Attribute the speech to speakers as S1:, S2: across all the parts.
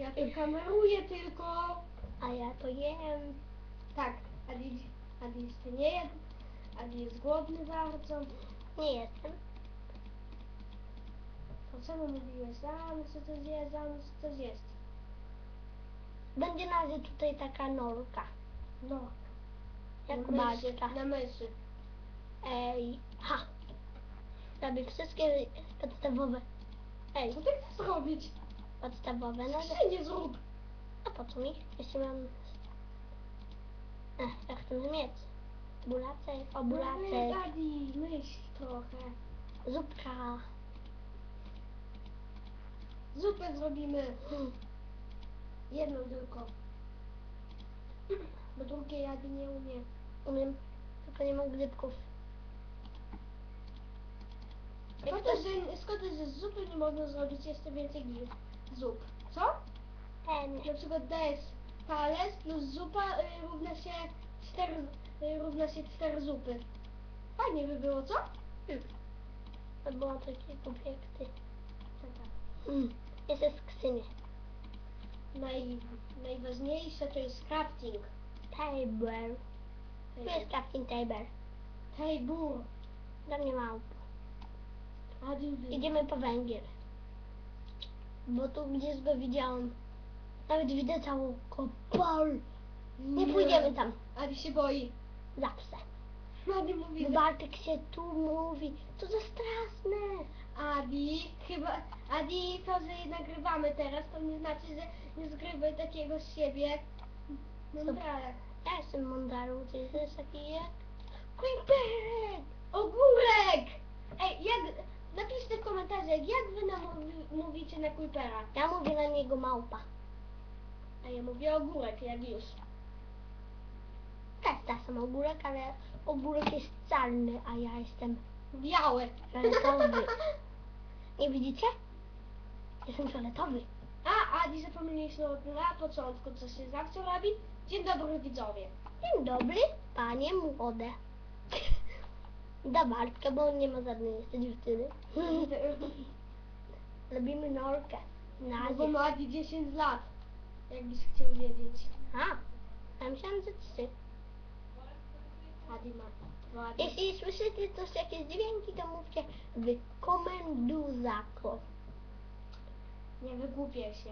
S1: Ja to kameruję tylko.
S2: A ja to jem.
S1: Tak, Adi, Adi jeszcze nie jadł. Adi jest głodny bardzo.
S2: Nie jestem.
S1: To co mu mówiłeś? Zaraz co to zjeść, zaraz co to zjeść.
S2: Będzie na razie tutaj taka norka.
S1: No.
S2: Jak
S1: na myszy,
S2: baczka.
S1: Na myszy.
S2: Ej, ha. Robię wszystkie podstawowe. Ej,
S1: Co ty chcesz zrobić?
S2: Podstawowe. No,
S1: Wszędzie zrób.
S2: a po co mi? Jeśli mam... Ech, ja chcę mieć. Bulacek, o
S1: No,
S2: bulacek.
S1: Adi, myśl trochę.
S2: Zupka.
S1: Zupę zrobimy.
S2: Hmm.
S1: Jedną tylko. Bo drugiej Adi nie umie.
S2: Umiem, tylko nie mam grzybków.
S1: Skąd to, że, skąd że z zupy nie można zrobić jeszcze więcej gry- zup? Co?
S2: Ten.
S1: Na przykład DS talerz plus zupa y, równa się 4 y, równa się 4 zupy. Fajnie by było, co?
S2: To było takie głupie jak ty. Hmm. Jest z skrzynie.
S1: Naj, najważniejsze to jest crafting.
S2: Table. Tu jest crafting table.
S1: Table.
S2: Dla mnie.
S1: Adi,
S2: Idziemy po węgiel. Bo tu gdzieś go widziałam. Nawet widzę całą kopal. Nie pójdziemy tam.
S1: Adi się boi.
S2: Zawsze.
S1: Adi mówi, że...
S2: Bartek się tu mówi. To za straszne.
S1: Adi, chyba... Adi, to, że nagrywamy teraz, to nie znaczy, że nie zgrywaj takiego z siebie. Mądralek.
S2: Ja jestem mądralą. Ty jesteś taki jak... Creeper!
S1: Ogórek! Ej, jak... Napiszcie w komentarzach, jak wy nam mówi- mówicie na Creepera.
S2: Ja mówię na niego małpa.
S1: A ja mówię ogórek, jak już.
S2: Też czasem ogórek, ale ogórek jest czarny, a ja jestem
S1: Białe.
S2: fioletowy. Nie widzicie? Jestem fioletowy.
S1: A, Adi, zapomnieliśmy o na początku, co się zawsze robi. Dzień dobry widzowie.
S2: Dzień dobry, panie młode. Da Bartka, bo on nie ma żadnej jeszcze dziewczyny. Robimy norkę. Na
S1: No bo ma Adi 10 lat. Jakbyś chciał wiedzieć.
S2: A, ja myślałam, że trzy.
S1: Adi ma dwa.
S2: Jeśli słyszycie coś, jakieś dźwięki, to mówcie w komenduzako.
S1: Nie wygłupię się.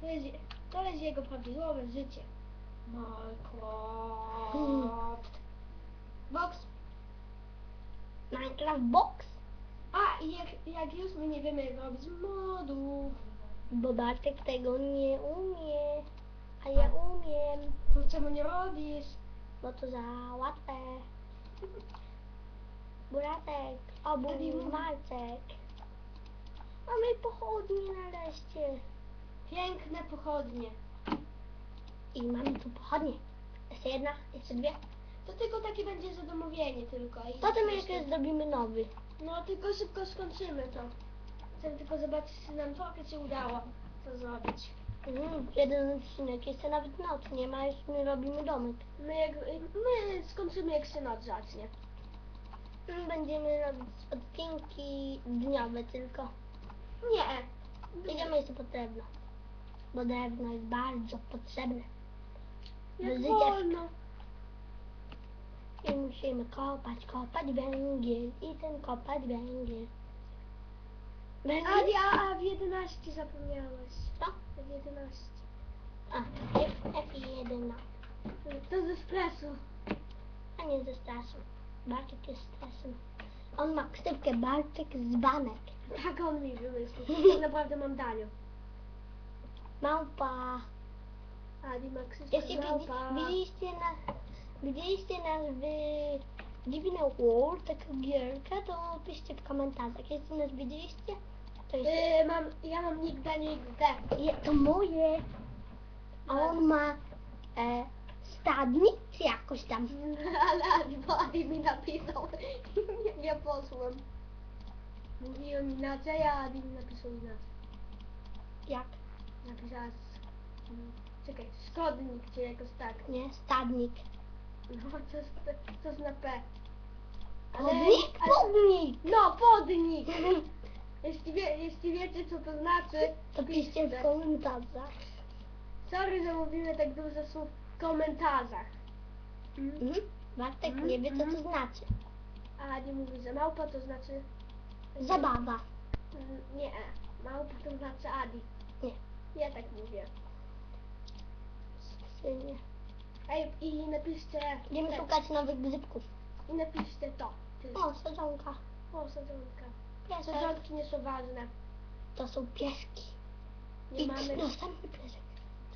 S1: To jest, to jest jego prawidłowe życie. Minecraft. Box.
S2: Minecraft Box,
S1: A, i jak, jak już my nie wiemy robić modów,
S2: bo Bartek tego nie umie, a ja umiem,
S1: to czemu nie robisz?
S2: bo to za łatwe. Buratek, obu
S1: mów.
S2: Marcek. Mamy pochodnie nareszcie.
S1: Piękne pochodnie.
S2: I mamy tu pochodnie. Jeszcze jedna, jeszcze dwie.
S1: To tylko takie będzie zadomowienie tylko. I
S2: Potem
S1: jeszcze-
S2: jeszcze zrobimy nowy.
S1: No tylko szybko skończymy to. Chcę tylko zobaczyć, czy nam trochę się udało to zrobić.
S2: Mm, jeden odcinek, jeszcze nawet noc nie ma, już my robimy domek.
S1: My, jak, my skończymy jak się noc zacznie.
S2: Mm, Będziemy robić odcinki dniowe tylko.
S1: Nie.
S2: Idziemy jeszcze po drewno. Bo drewno jest bardzo potrzebne.
S1: Jak
S2: Bez życia.
S1: wolno.
S2: I musimy kopać, kopać węgiel. I ten kopać węgiel. Węgiel?
S1: A, a w 11 zapomniałeś.
S2: Co?
S1: W 11.
S2: A, F, F1.
S1: To ze stresu.
S2: A nie ze stresem. Bartek jest stresem. On ma ksywkę Bartek z banek.
S1: Tak on mi wymyślił. Tak naprawdę mam Daniu.
S2: Małpa.
S1: Adi ma krzyczeć
S2: Jeśli
S1: małpa.
S2: widzieliście na, widzieliście nas w Divine World, taka gierka, to piszcie w komentarzach. Jeśli nas widzieliście, to jest...
S1: Yy, mam, ja mam nick XD.
S2: Je, to moje. A on ma e, stadnik czy jakoś tam.
S1: Ale Adi, mi napisał. Nie, ja posłem. Mówiłem inaczej, a Adi mi napisał inaczej.
S2: Jak?
S1: Napisała z... Czekaj, szkodnik czy jakoś tak.
S2: Nie, stadnik.
S1: No, co z, co z na P?
S2: Podnik? Podnik!
S1: No, podnik! Jeśli, wie, jeśli wiecie co to znaczy,
S2: To piszcie w komentarzach.
S1: Sorry, że mówimy tak dużo słów w komentarzach.
S2: Mhm. Bartek
S1: Mhm,
S2: nie wie co to
S1: mhm.
S2: znaczy.
S1: A nie mówi, że małpa to znaczy...
S2: Zabawa.
S1: Mm, Nie, małpa to znaczy Adi.
S2: Nie.
S1: Ja tak mówię.
S2: Synie.
S1: Ej, i napiszcie...
S2: Idziemy
S1: te-
S2: szukać nowych grzybków.
S1: I napiszcie to. Ty.
S2: O, sadzonka.
S1: O, sadzonka.
S2: Piesek.
S1: Sadzonki nie są ważne.
S2: To są pieski.
S1: Nie
S2: I
S1: mamy...
S2: następny piesek.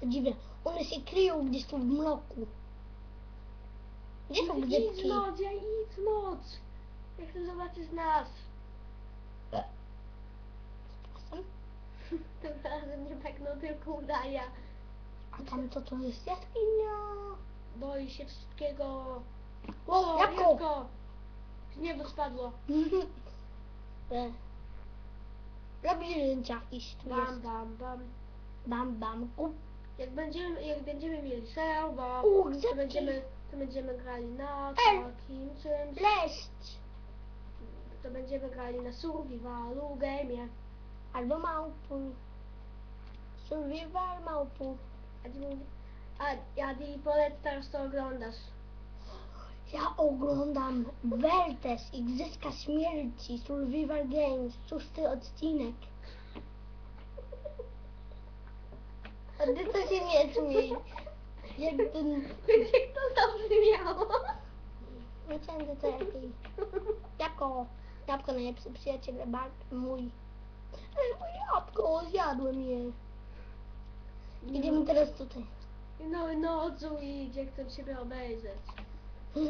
S2: To dziwne. One się kryją gdzieś tu w mroku. Gdzie są
S1: Idź
S2: grzybki?
S1: noc, ja idź noc. Ja chcę zobaczyć nas. Tym razem nie tak no tylko udaje.
S2: A tam to to jest jaskinia.
S1: Boi się wszystkiego.
S2: O, jabłko.
S1: jabłko! Z nieba spadło.
S2: E. Labirynt jakiś tu
S1: Bam,
S2: jest.
S1: bam, bam.
S2: Bam, bam.
S1: Jak będziemy, jak będziemy mieli serwo,
S2: u
S1: to będziemy, to będziemy grali na
S2: Ej.
S1: takim czymś.
S2: Leszcz.
S1: To będziemy grali na survivalu game'ie.
S2: Albo małpu. Survival małpu.
S1: A ty mówi, a ja ci powiedz teraz co oglądasz.
S2: Ja oglądam Wertes Igrzyska Śmierci Survival Games, szósty odcinek. A ty to się nie śmiej. Jak ten...
S1: Jak to zabrzmiało?
S2: Wyciągnę to lepiej. Jabłko. Jabłko najlepszy przyjaciel Bart mój. Ale moje jabłko, zjadłem je. Idziemy teraz tutaj.
S1: No, nocu idzie, chcę ciebie obejrzeć.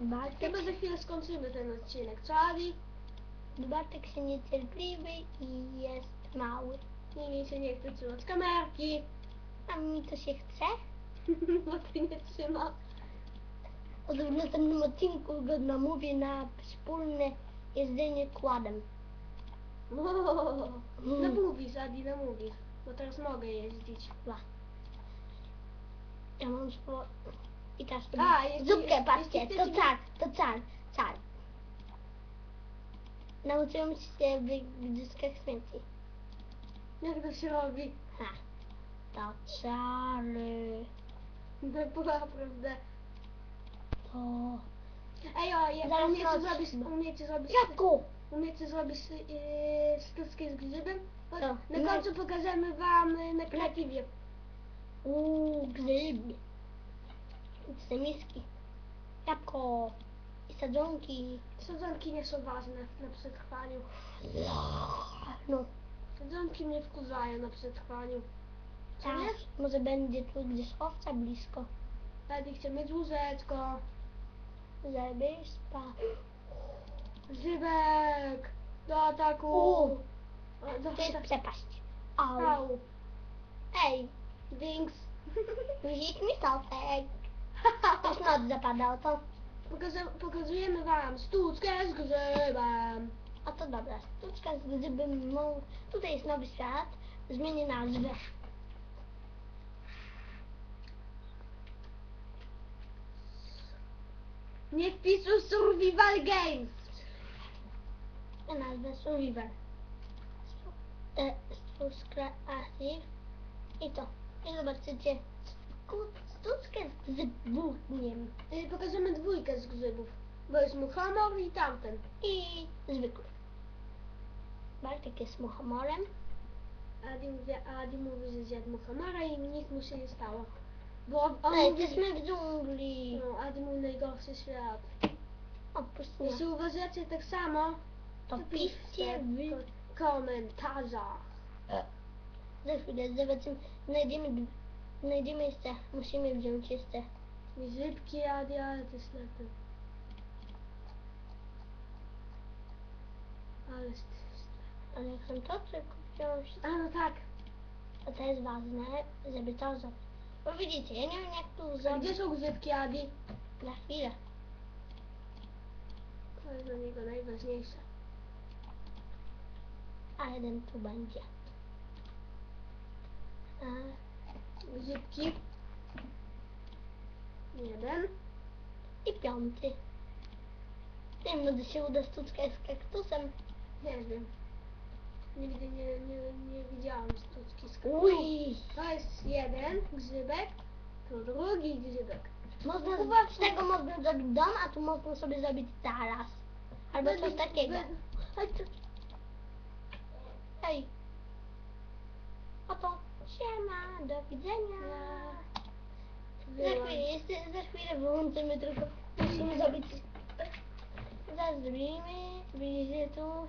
S2: Bartek,
S1: Chyba za chwilę skończymy ten odcinek, co Adi?
S2: Bartek się niecierpliwy i jest mały.
S1: Nie mi się nie chce trzymać kamerki,
S2: A mi to się chce.
S1: bo ty nie trzyma.
S2: Od w następnym odcinku go namówię na wspólne jeżdżenie kładem.
S1: No mówisz, Adi, no mówisz. Bo teraz mogę jeździć.
S2: Dwa. Ja mam swo... I teraz
S1: A, jeśli-
S2: zupkę,
S1: jeśli
S2: patrzcie, to
S1: chcecie-
S2: car, to car, car. Nauczyłem się w Igrzyskach Śmierci.
S1: Jak to się robi?
S2: Ha. To czary.
S1: No była prawda.
S2: To...
S1: Ej, o, ja,
S2: Zaraz
S1: umiecie
S2: noc.
S1: zrobić, umiecie zrobić,
S2: Jabłko!
S1: Umiecie zrobić yy, sztuczkę z grzybem? Chodź,
S2: Co?
S1: Na
S2: No.
S1: końcu pokażemy wam y, na kreatywie.
S2: Uuu, grzyb. Te miski. Jabłko. I sadzonki.
S1: Sadzonki nie są ważne na przetrwaniu.
S2: No,
S1: Sadzonki mnie wkurzają na przetrwaniu. Co
S2: tak. Może będzie tu gdzieś owca blisko.
S1: Adi chce mieć łóżeczko.
S2: Żeby spać.
S1: Grzybek! Do ataku! Do
S2: To jest
S1: ataku.
S2: przepaść. Au.
S1: Au.
S2: Ej,
S1: Dings.
S2: guzik mi sofek. Już noc zapadał, to...
S1: Pokaza- pokazujemy wam sztuczkę z grzybem.
S2: A to dobra, sztuczka z grzybem. No, tutaj jest nowy świat. Zmienię nazwę.
S1: Nie wpisuj Survival Games.
S2: Nazwę Survivor. E, Subscribe i to. I zobaczycie sztuczkę z grzybem.
S1: Y, Pokażemy dwójkę z grzybów. Bo jest muchomor i tamten.
S2: I zwykły. Bartek jest muchomorem.
S1: Adi mówi, Adi mówi, że zjadł muchomora i nic mu się nie stało. Bo on
S2: Ej,
S1: mówi,
S2: jesteśmy w dżungli.
S1: no, Adi mówi najgorszy świat.
S2: Opuść
S1: Jeśli uważacie tak samo,
S2: To piszcie w...
S1: komentarzach.
S2: Za chwilę zobaczymy. Znajdziemy, znajdziemy jeszcze. Musimy wziąć jeszcze.
S1: Grzybki, Adi, ale ty ślepy. Ale.
S2: Ale chcę to tylko wziąć.
S1: A no tak,
S2: A to jest ważne, żeby to zrobić. Bo widzicie, ja nie wiem jak tu
S1: a gdzie
S2: zrobić.
S1: są grzybki, Adi?
S2: Za chwilę.
S1: To jest dla niego najważniejsze.
S2: A jeden tu będzie. A,
S1: Grzybki. Jeden.
S2: I piąty. Nie wiem, może się uda sztuczka z kaktusem.
S1: Nie wiem. Nigdy nie, nie, nie widziałam sztuczki z
S2: Uj!
S1: To jest jeden grzybek, to drugi grzybek.
S2: Można
S1: Uwaga.
S2: z tego można zrobić dom, a tu można sobie zrobić taras. Albo coś takiego. Chodź. Hej. Oto. Siema, do widzenia. Za chwilę, jeszcze, za chwilę wyłączymy tylko. Musimy zrobić. Zaraz zrobimy. Widzicie tu.